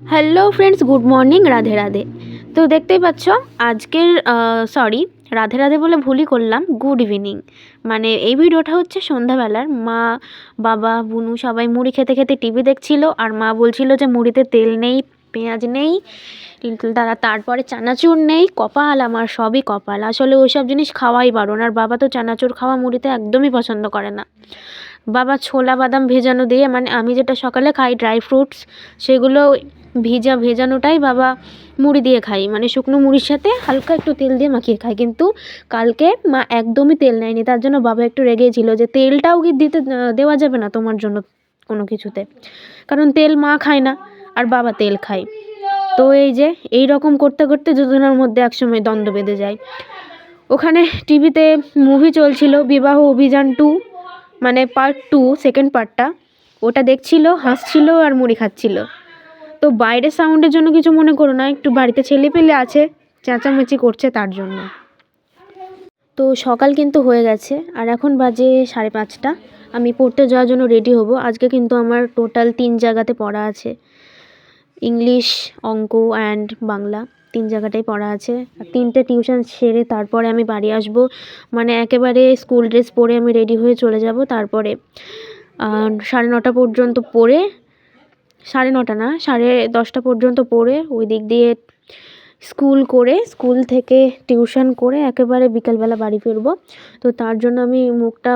Hello friends good morning Radhe Radhe তো দেখতেই পাচ্ছ, আজকের সরি রাধে রাধে বলে ভুলই করলাম গুড ইভিনিং মানে এই ভিডিওটা হচ্ছে সন্ধ্যাবেলার। মা, বাবা, বুনু সবাই মুড়ি খেতে খেতে টিভি দেখছিল, আর মা বলছিল যে মুড়িতে তেল নেই, পেঁয়াজ নেই, তারা তারপরে চানাচুর নেই, কপাল আমার, সবই কপাল। আসলে ওইসব জিনিস খাওয়াই বারণ, আর বাবা তো চানাচুর খাওয়া মুড়িতে একদমই পছন্দ করে না। বাবা ছোলা বাদাম ভেজানো দিয়ে মানে আমি যেটা সকালে খাই ড্রাই ফ্রুটস সেগুলো ভিজা ভেজানোটাই বাবা মুড়ি দিয়ে খাই। মানে শুকনো মুড়ির সাথে হালকা একটু তেল দিয়ে মাখিয়ে খাই। কিন্তু কালকে মা একদমই তেল নেয়নি, তার জন্য বাবা একটু রেগেছিল যে তেলটাও কি দিতে, দেওয়া যাবে না তোমার জন্য কোনো কিছুতে? কারণ তেল মা খায় না, আর বাবা তেল খায়। তো এই যে, এই রকম করতে করতে দুজনের মধ্যে একসময় দ্বন্দ্ব বেঁধে যায়। ওখানে টিভিতে মুভি চলছিল, বিবাহ অভিযান টু মানে পার্ট টু সেকেন্ড পার্টটা ওটা দেখছিল, হাসছিল আর মুড়ি খাচ্ছিল। তো বাইরের সাউন্ডের জন্য কিছু মনে করো না, একটু বাড়িতে ছেলে পেলে আছে, চেঁচামেচি করছে তার জন্য। তো সকাল কিন্তু হয়ে গেছে, আর এখন বাজে সাড়ে পাঁচটা। আমি পড়তে যাওয়ার জন্য রেডি হব। আজকে কিন্তু আমার টোটাল তিন জায়গাতে পড়া আছে ইংলিশ অঙ্ক অ্যান্ড বাংলা। তিন জায়গাটাই পড়া আছে। আর তিনটে টিউশন সেরে তারপরে আমি বাড়ি আসব। মানে একেবারে স্কুল ড্রেস পরে আমি রেডি হয়ে চলে যাব তারপরে। সাড়ে নটা পর্যন্ত পড়ে, সাড়ে নটা না, সাড়ে দশটা পর্যন্ত পড়ে, ওই দিক দিয়ে স্কুল করে, স্কুল থেকে টিউশন করে একেবারে বিকালবেলা বাড়ি ফিরবো। তো তার জন্য আমি মুখটা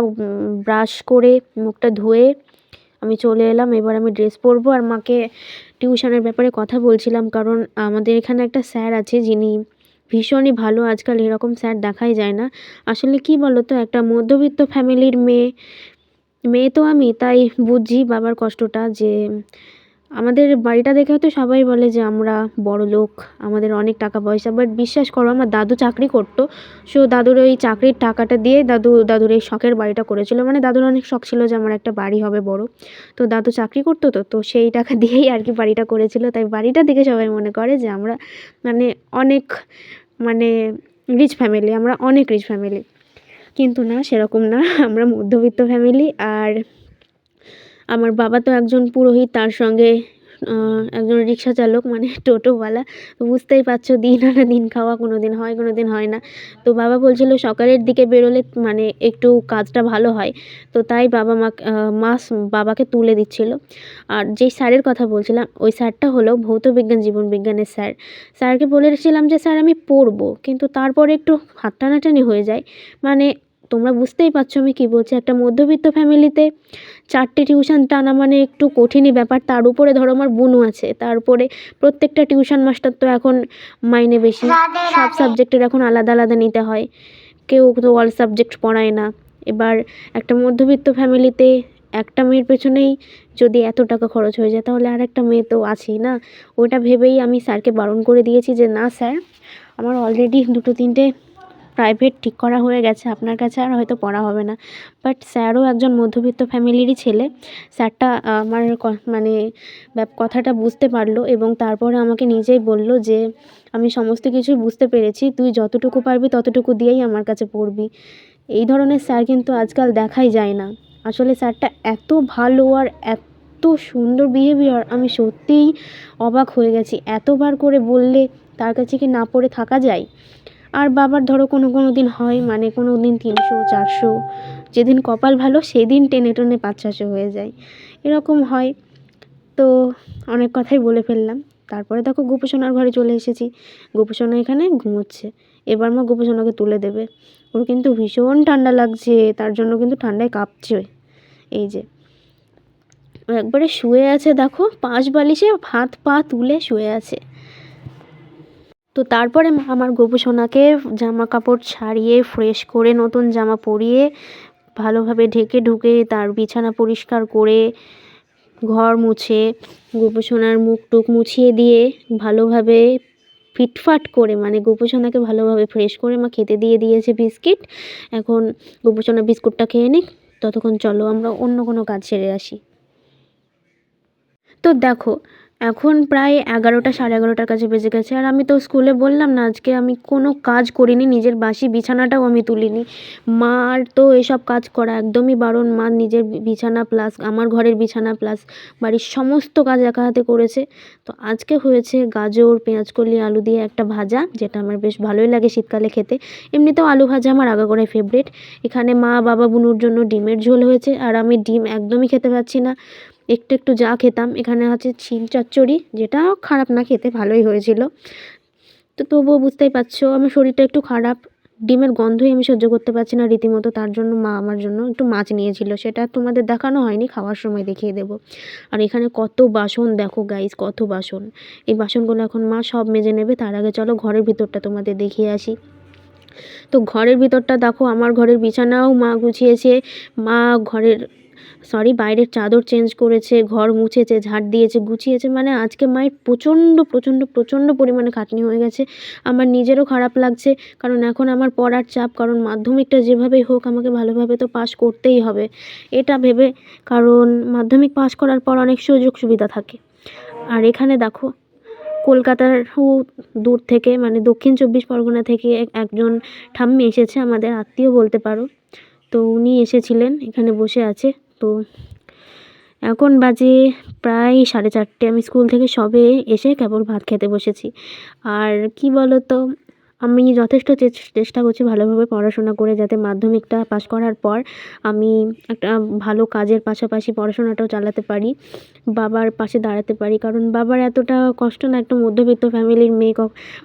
ব্রাশ করে, মুখটা ধুয়ে আমি চলে এলাম। এবার আমি ড্রেস পরবো আর মাকে টিউশনের ব্যাপারে কথা বলছিলাম, কারণ আমাদের এখানে একটা স্যার আছে যিনি ভীষণই ভালো। আজকাল এরকম স্যার দেখাই যায় না। আসলে কি বলো তো একটা মধ্যবিত্ত ফ্যামিলির মেয়ে মেয়ে তো আমি, তাই বুঝি বাবার কষ্টটা যে আমাদের বাড়িটা দেখে হয়তো সবাই বলে যে আমরা বড় লোক, আমাদের অনেক টাকা পয়সা বাট বিশ্বাস করো আমার দাদু চাকরি করতো। সো দাদুর ওই চাকরির টাকাটা দিয়ে দাদু, দাদুর এই শখের বাড়িটা করেছিল। মানে দাদুর অনেক শখ ছিল যে আমার একটা বাড়ি হবে বড়। তো দাদু চাকরি করতো তো তো সেই টাকা দিয়েই আর কি বাড়িটা করেছিল। তাই বাড়িটা দেখে সবাই মনে করে যে আমরা মানে অনেক মানে রিচ ফ্যামিলি আমরা অনেক রিচ ফ্যামিলি কিন্তু না, সেরকম না। আমরা মধ্যবিত্ত ফ্যামিলি আর আমার বাবা তো একজন পুরোহিত, তার সঙ্গে একজন রিক্সা চালক মানে টোটোওয়ালা। বুঝতেই পারছ, দিন আনা দিন খাওয়া কোনো দিন হয় কোনো দিন হয় না। তো বাবা বলছিল, সকালের দিকে বেরোলে মানে একটু কাজটা ভালো হয়। তো তাই বাবা মা মা বাবাকে তুলে দিচ্ছিল। আর যেই স্যারের কথা বলছিলাম, ওই স্যারটা হলো ভৌত বিজ্ঞান, জীবন বিজ্ঞানের স্যার। স্যারকে বলেছিলাম যে, স্যার, আমি পড়ব। কিন্তু তারপরে একটু হাত টানাটানি হয়ে যায়। মানে তোমরা বুঝতেই পারছ আমি কী বলছি। একটা মধ্যবিত্ত ফ্যামিলিতে চারটে টিউশন টানা মানে একটু কঠিনই ব্যাপার। তার উপরে ধরো আমার বুনু আছে তারপরে প্রত্যেকটা টিউশন মাস্টার তো এখন মাইনে বেশি। সব সাবজেক্টের এখন আলাদা আলাদা নিতে হয়। কেউ তো অল সাবজেক্ট পড়ায় না। এবার একটা মধ্যবিত্ত ফ্যামিলিতে একটা মেয়ের পেছনেই যদি এত টাকা খরচ হয়ে যায় তাহলে আর একটা মেয়ে তো আছেই না? ওটা ভেবেই আমি স্যারকে বারণ করে দিয়েছি যে না স্যার আমার অলরেডি দুটো তিনটে প্রাইভেট ঠিক করা হয়ে গেছে, আপনার কাছে আর হয়তো পড়া হবে না। বাট স্যারও একজন মধ্যবিত্ত ফ্যামিলিরই ছেলে। স্যারটা আমার মানে কথাটা বুঝতে পারল এবং তারপরে আমাকে নিজেই বলল যে, আমি সমস্ত কিছুই বুঝতে পেরেছি, তুই যতটুকু পারবি ততটুকু দিয়েই আমার কাছে পড়বি। এই ধরনের স্যার কিন্তু আজকাল দেখাই যায় না। আসলে স্যারটা এত ভালো আর এত সুন্দর বিহেভিয়ার আমি সত্যিই অবাক হয়ে গেছি। এতবার করে বললে তার কাছে কি না পড়ে থাকা যায়? আর বাবার ধরো কোনো কোনো দিন হয় মানে কোনো দিন তিনশো, চারশো, যেদিন কপাল ভালো সেদিন টেনে টেনে পাঁচ, ছশো হয়ে যায়। এরকম হয়। তো অনেক কথাই বলে ফেললাম। তারপরে দেখো গোপোষণার ঘরে চলে এসেছি। গোপোষণা এখানে ঘুমোচ্ছে। এবার মা গোপোষণাকে তুলে দেবে। ওর কিন্তু ভীষণ ঠান্ডা লাগছে, তার জন্য কিন্তু ঠান্ডায় কাঁপছে। এই যে। একবারে শুয়ে আছে, দেখো, পাঁচ বালিশে হাত পা তুলে শুয়ে আছে। তো তারপরে আমার গোপুসোনাকে জামা কাপড় ছাড়িয়ে ফ্রেশ করে, নতুন জামা পরিয়ে, ভালোভাবে ঢেকে ঢুকে তার বিছানা পরিষ্কার করে, ঘর মুছে গোপুসোনার মুখ টুক মুছিয়ে দিয়ে ভালোভাবে ফিটফাট করে মানে গোপুসোনাকে ভালোভাবে ফ্রেশ করে মা খেতে দিয়ে দিয়েছে বিস্কিট। এখন গোপুসোনা বিস্কুটটা খেয়ে নিক, ততক্ষণ চলো আমরা অন্য কোনো কাজ সেরে আসি। তো দেখো এখন প্রায় এগারোটা, সাড়ে এগারোটার কাছে বেজে গেছে। আর আমি তো স্কুলে বললাম না, আজকে আমি কোনো কাজ করিনি, নিজের বাসি বিছানাটাও আমি তুলিনি। মার তো এসব কাজ করা একদমই বারণ। মা নিজের বিছানা প্লাস আমার ঘরের বিছানা প্লাস বাড়ির সমস্ত কাজ একা হাতে করেছে। তো আজকে হয়েছে গাজর, পেঁয়াজকলি, আলু দিয়ে একটা ভাজা, যেটা আমার বেশ ভালোই লাগে শীতকালে খেতে। এমনিতেও আলু ভাজা আমার আগাগোড়াই ফেভারিট এখানে মা, বাবা, বুনুর জন্য ডিমের ঝোল হয়েছে। আর আমি ডিম একদমই খেতে পারছি না। একটু একটু যা খেতাম। এখানে আছে ছিল চচ্চড়ি, যেটা খারাপ না খেতে, ভালোই হয়েছিল। তো তবুও বুঝতেই পারছ, আমার শরীরটা একটু খারাপ। ডিমের গন্ধই আমি সহ্য করতে পারছি না রীতিমতো, তার জন্য মা আমার জন্য একটু মাছ নিয়েছিল। সেটা তোমাদের দেখানো হয়নি, খাওয়ার সময় দেখিয়ে দেবো। আর এখানে কত বাসন, দেখো গাইস কত বাসন। এই বাসনগুলো এখন মা সব মেজে নেবে, তার আগে চলো ঘরের ভিতরটা তোমাদের দেখিয়ে আসি। তো ঘরের ভিতরটা দেখো, আমার ঘরের বিছানাও মা গুছিয়েছে। মা ঘরের সরি বাইরের চাদর চেঞ্জ করেছে, ঘর মুছেছে, ঝাড় দিয়েছে, গুছিয়েছে মানে আজকে মায়ের প্রচণ্ড প্রচণ্ড প্রচণ্ড পরিমাণে খাটনি হয়ে গেছে। আমার নিজেরও খারাপ লাগছে, কারণ এখন আমার পড়ার চাপ, কারণ মাধ্যমিকটা যেভাবেই হোক আমাকে ভালোভাবে তো পাশ করতেই হবে। এটা ভেবে, কারণ মাধ্যমিক পাশ করার পর অনেক সুযোগ সুবিধা থাকে। আর এখানে দেখো, কলকাতার দূর থেকে মানে দক্ষিণ চব্বিশ পরগনা থেকে একজন ঠাম্মি এসেছে, আমাদের আত্মীয় বলতে পারো। তো উনি এসেছিলেন, এখানে বসে আছে। তো এখন বাজে প্রায় সাড়ে চারটে। আমি স্কুল থেকে সবে এসে কেবল ভাত খেতে বসেছি। আর কি বলো তো আমি যথেষ্ট চেষ্টা করছি ভালোভাবে পড়াশোনা করে যাতে মাধ্যমিকটা পাশ করার পর আমি একটা ভালো কাজের পাশাপাশি পড়াশোনাটাও চালাতে পারি, বাবার পাশে দাঁড়াতে পারি। কারণ বাবার এতটা কষ্ট না, একটা মধ্যবিত্ত ফ্যামিলির মেয়ে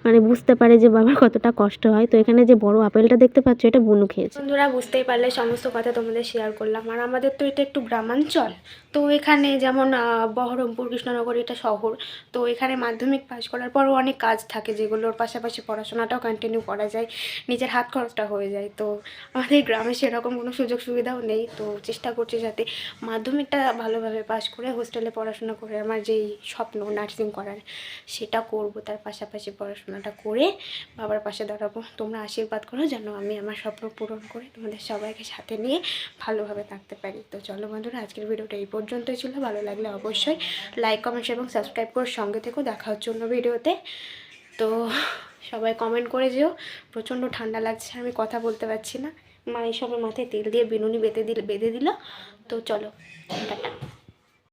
মানে বুঝতে পারে যে বাবার কতটা কষ্ট হয়। তো এখানে যে বড় আপেলটা দেখতে পাচ্ছ, এটা বুনু খেয়েছে। বন্ধুরা, বুঝতেই পারলে সমস্ত কথা তোমাদের শেয়ার করলাম। আর আমাদের তো এটা একটু গ্রামাঞ্চল। তো এখানে যেমন বহরমপুর, কৃষ্ণনগর এটা শহর। তো এখানে মাধ্যমিক পাশ করার পরও অনেক কাজ থাকে যেগুলোর পাশাপাশি পড়াশোনাটাও কন্টিনিউ করা যায়, নিজের হাত খরচটা হয়ে যায়। তো আমাদের গ্রামে সেরকম কোনো সুযোগ সুবিধাও নেই। তো চেষ্টা করছি যাতে মাধ্যমিকটা ভালোভাবে পাস করে হোস্টেলে পড়াশোনা করে আমার যেই স্বপ্ন নার্সিং করার, সেটা করব। তার পাশাপাশি পড়াশোনাটা করে বাবার পাশে দাঁড়াবো। তোমরা আশীর্বাদ করো যেন আমি আমার স্বপ্ন পূরণ করে তোমাদের সবাইকে সাথে নিয়ে ভালোভাবে থাকতে পারি। তো চলো বন্ধুরা, আজকের ভিডিওটা এই পর্যন্তই ছিল। ভালো লাগলে অবশ্যই লাইক কমেন্ট এবং সাবস্ক্রাইব করে সঙ্গে থেকেও দেখা হচ্ছে অন্য ভিডিওতে। তো সবাই কমেন্ট করে যেও। প্রচণ্ড ঠান্ডা লাগছে, আমি কথা বলতে পারছি না। মা এই সময় মাথায় তেল দিয়ে বিনুনি বেঁধে দিল বেঁধে দিল। তো চলো, টাটা।